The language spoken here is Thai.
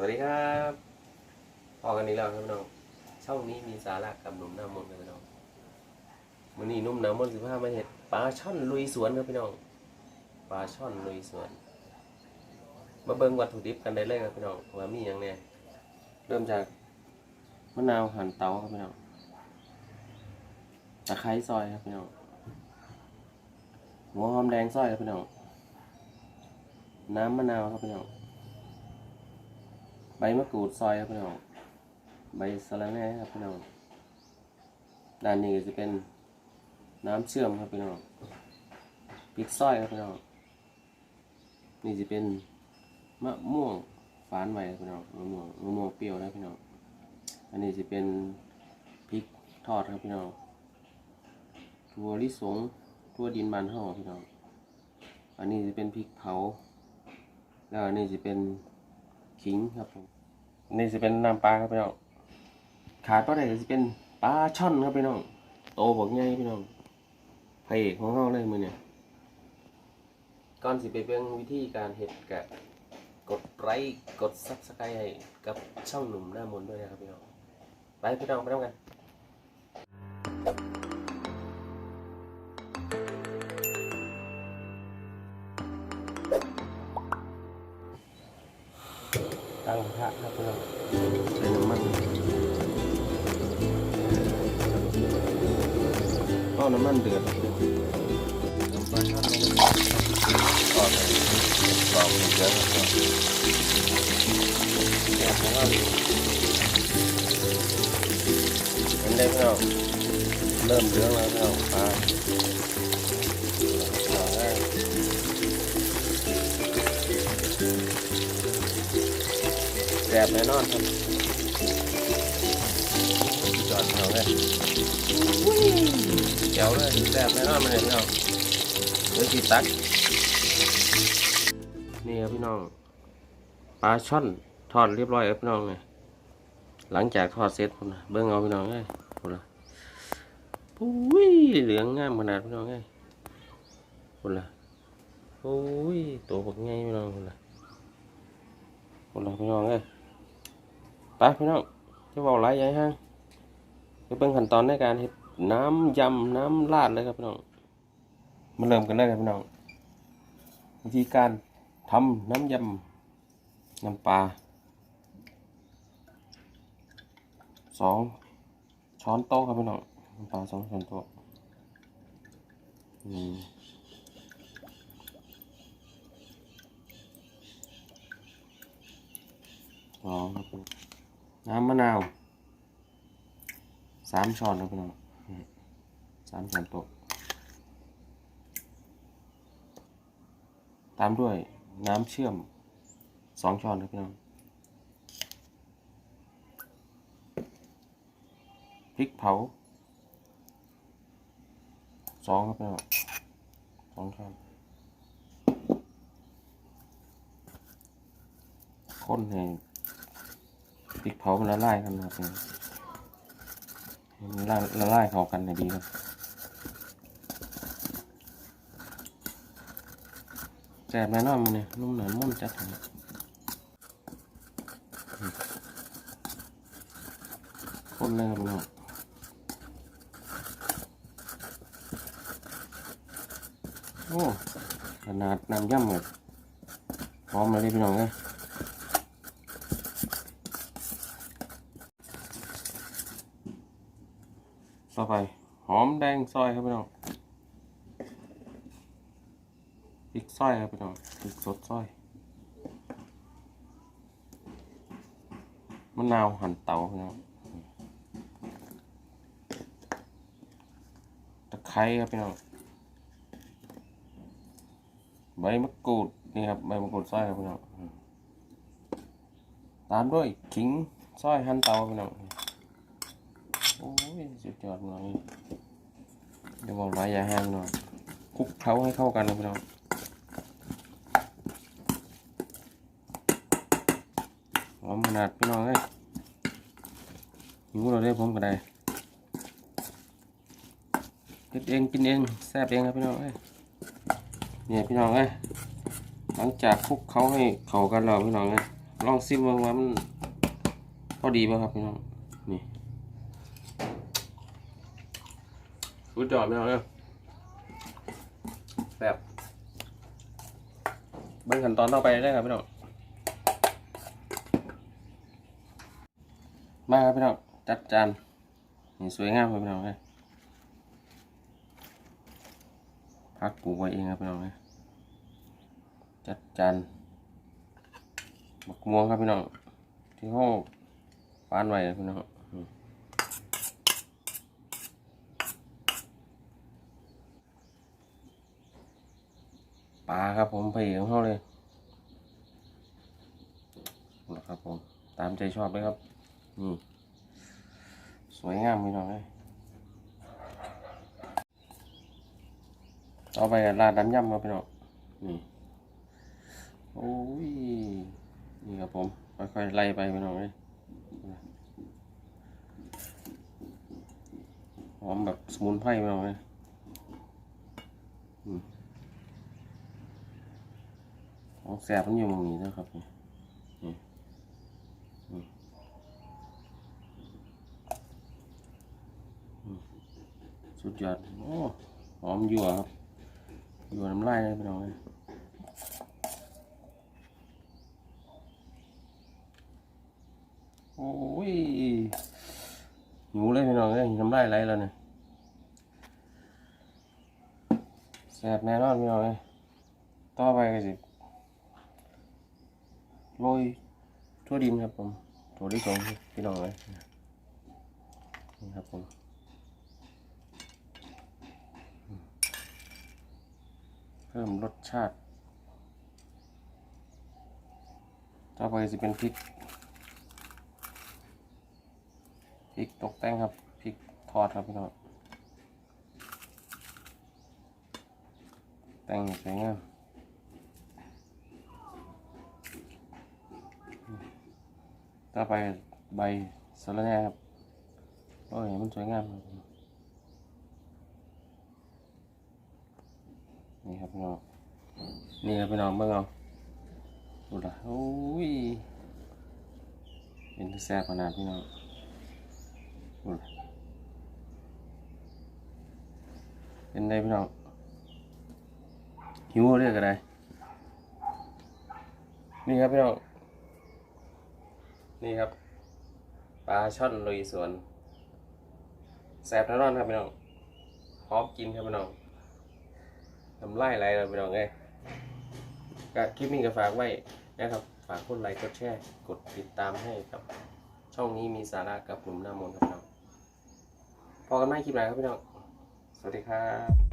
วัสดีครับพอกันนี้แล้วครับพี่น้องช่องนี้มีสาระกับหนุ่มหน้ามนต์ครับพี่น้องวันนี้นุ่มหน้ามนต์สิบห้ามาเห็ดปลาช่อนลุยสวนครับพี่น้องปลาช่อนลุยสวน มาเบิ่งวัตถุดิบกันได้เลยครับพี่น้องว่ามีอย่างแน่เริ่มจากมะนาวหั่นเตาครับพี่น้องตะไคร้ซอยครับพี่น้องหัวหอมแดงซอยครับพี่น้องน้ำมะนาวครับพี่น้อง ใบมะกรูดซอยครับพี่น้องใบสะระแหน่ครับพี่น้องด้านนี้ก็จะเป็นน้ำเชื่อมครับพี่น้องพริกซอยครับพี่น้องนี่จะเป็นมะม่วงฝานไว้ครับพี่น้องมะม่วงมะม่วงเปรี้ยวนะพี่น้องอันนี้จะเป็นพริกทอดครับพี่น้องถั่วลิสงถั่วดินบานห่อพี่น้องอันนี้จะเป็นพริกเผาแล้วอันนี้จะเป็น ขิงครับผมนี่จะเป็นน้ำปลาครับพี่น้องขาดตัวใดก็จะเป็นปลาช่อนครับพี่น้องโตบอกไงพี่น้องพระเอกของเราเลยมือเนี่ยก่อนสิไปเบิ่งวิธีการเห็ดกะกดไลค์กดซับสไครต์ให้กับช่องหนุ่มหน้ามนด้วยนะครับพี่น้องไปพี่น้องไปด้วยกัน ตั้งกระทะครับพี่น้องใส่น้ำมันก็น้ำมันเดือดครับพี่น้องน้ำปลาทอดลงไปก็ใส่กรอบเยอะครับเนี่ยเพราะว่าเป็นได้พี่น้องเริ่มเหลืองแล้วพี่น้องปลาเอา แสบแน่นอนครับจอดเอาเลยเจ๋วเลยแสบแน่นอนมาเลยพี่น้องเดี๋ยวจีตัก นี่ครับพี่น้องปลาช่อนทอดเรียบร้อยครับพี่น้องเนี่ยหลังจากทอดเสร็จพุ่นะเบิ้งเอาพี่น้องเลยพุ่นละปุ้ยเหลืองงามขนาดพี่น้องเลยพุ่นละปุ้ยตัวบักไงพี่น้องพุ่นละพุ่นละพี่น้องเลย ไปพี่น้องจะบอกหลายอย่างฮะไปเบิ่งขั้นตอนในการเฮ็ดน้ำยำน้ำราดเลยครับพี่น้องมาเริ่มกันเลยครับพี่น้องวิธีการทำน้ำยำน้ำปลาสองช้อนโต๊ะครับพี่น้องน้ำปลาสองช้อนโต๊ะอืมสองครับ น้ำมะนาวสามช้อนนะพี่น้องสามช้อนโต๊ะตามด้วยน้ำเชื่อมสองช้อนนะพี่น้องพริกเผาสองครับพี่น้องสองช้อนคนให้ง พริกเผามันละลายกันนะครับมันละละลายเข้ากันให้ดีครับแซ่บแน่นอนมันเนี่ยนุ่มหนามุ่นจัดเลยคนเลยครับพี่น้องโอ้ขนาดน้ำย่ำเลยพร้อมเลยพี่น้องเลย ต่อไป หอมแดงซอยครับพี่น้องพริกซอยครับพี่น้องพริกสดซอยมะนาวหั่นเตาพี่น้องตะไคร้ครับพี่น้องใบมะกรูดนี่ครับใบมะกรูดซอยครับพี่น้องตามด้วยขิงซอยหั่นเตาพี่น้อง โอ้ยสุดยอดเลยเดี๋ยวบอกหลายอย่าห้างหน่อยคลุกเคล้าให้เข้ากันนะพี่น้องหอมขนาดพี่น้องเอ้ยหิวเราได้ผมก็ได้เก็บเองกินเองแซ่บเองครับพี่น้องเอ้ยเนี่ยพี่น้องเอ้ยหลังจากคลุกเคล้าให้เข้ากันแล้วพี่น้องเอ้ยลองซิมเบิ่งว่ามันพอดีป่ะครับพี่น้อง นี่ รู้จอดไม่เอาเนี่ยแบบเบิ่งขั้นตอนต่อไปได้ครับพี่น้องมาครับพี่น้องจัดจานนี่สวยงามครับพี่น้องเลยพักปลูกไว้เองครับพี่น้องเลยจัดจานบักม่วงครับพี่น้องที่ห้องปานไว้ครับพี่น้อง ปลาครับผมไปของเขาเลยนะครับผมตามใจชอบเลยครับนี่สวยงามพี่น้องเลยต่อไปก็ราดน้ำยำครับพี่น้องนี่โอ้ยนี่ครับผมค่อยๆไล่ไปพี่น้องเลยหอมแบบสมุนไพรพี่น้องเลยอืม ของแสบมันอยู่ตรงนี้นะครับนี่นี่อืมอืมสุดยอด โอ้ หอมยั่วครับ ยั่วน้ำลายเลยพี่น้องเลยโอ้ยหิวเลยพี่น้องเลยน้ำลายไหลแล้วเนี่ยแซ่บแน่นอนพี่น้องเลยต่อไปก็สิ โรยทั่วดินครับผมถั่วลิสงพี่น้องเลยนี่ครับผมเพิ่มรสชาติต่อไปจะเป็นพริกพริกตกแต่งครับพริกทอดครับพี่น้องแต่งสวยงาม ต่อไปใบสะระแหน่ครับโอ้ยมันสวยงามครับนี่ครับพี่น้องนี่ครับพี่น้องเบิ่งเอาดูละโอ้ยเป็นแซ่บขนาดพี่น้องดูละเป็นไงพี่น้องหิวเรียกอะไรนี่ครับพี่น้อง นี่ครับปลาช่อนลุยสวนแซ่บแน่นอนครับพี่น้องพร้อมกินครับพี่น้องทำไล่อะไรเราไปลองไงก็คลิปนี้ก็ฝากไว้นะครับ ฝากกดไลค์กดแชร์กดติดตามให้กับ ช่องนี้มีสาระกับหนุ่มหน้ามน์ครับพี่น้องพอกันไหมคลิปไหนครับพี่น้อง สวัสดีครับ